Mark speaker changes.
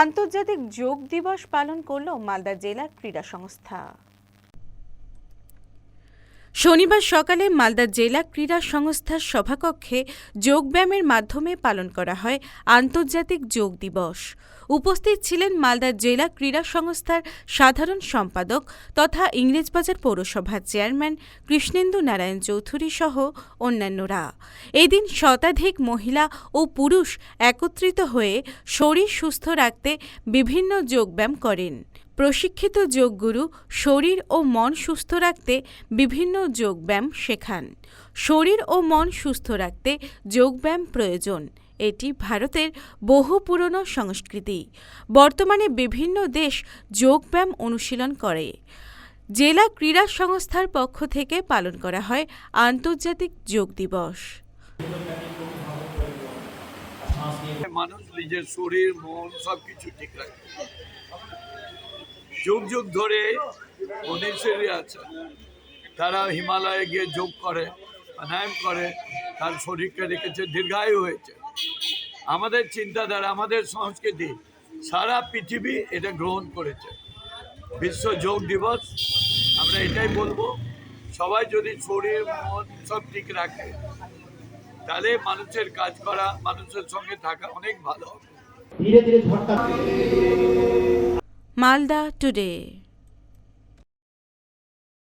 Speaker 1: আন্তর্জাতিক যোগ দিবস পালন করল মালদা জেলা ক্রীড়া সংস্থা। শনিবার সকালে মালদা জেলা ক্রীড়া সংস্থার সভাকক্ষে যোগব্যায়ামের মাধ্যমে পালন করা হয় আন্তর্জাতিক যোগ দিবস। উপস্থিত ছিলেন মালদা জেলা ক্রীড়া সংস্থার সাধারণ সম্পাদক তথা ইংরেজবাজার পৌরসভার চেয়ারম্যান কৃষ্ণেন্দু নারায়ণ চৌধুরী সহ অন্যান্যরা। এদিন শতাধিক মহিলা ও পুরুষ একত্রিত হয়ে শরীর সুস্থ রাখতে বিভিন্ন যোগব্যায়াম করেন। প্রশিক্ষিত যোগগুরু শরীর ও মন সুস্থ রাখতে বিভিন্ন যোগব্যায়াম শেখান। শরীর ও মন সুস্থ রাখতে যোগব্যায়াম প্রয়োজন। এটি ভারতের বহু পুরনো সংস্কৃতি। বর্তমানে বিভিন্ন দেশ যোগব্যায়াম অনুশীলন করে। জেলা ক্রীড়া সংস্থার পক্ষ থেকে পালন করা হয় আন্তর্জাতিক যোগ দিবস।
Speaker 2: মানুষ নিজের শরীর, মন সব কিছু ঠিক রাখে। যুগ যুগ ধরে মনীষীরা আছে। তারা হিমালয়ে গিয়ে যোগ করে, প্রাণায়াম করে, তার শরীরকে রেখেছে, দীর্ঘায়ু হয়েছে। আমাদের চিন্তাধারা, আমাদের সংস্কৃতি, সারা পৃথিবী এটা গ্রহণ করেছে। বিশ্ব যোগ দিবস, আমরা এটাই বলব, সবাই যদি শরীর, মন সব ঠিক রাখে, তাহলে মানুষের কাজ করা, মানুষের সঙ্গে থাকা অনেক ভালো
Speaker 3: ধীরে ধীরে
Speaker 1: মালদা টুডে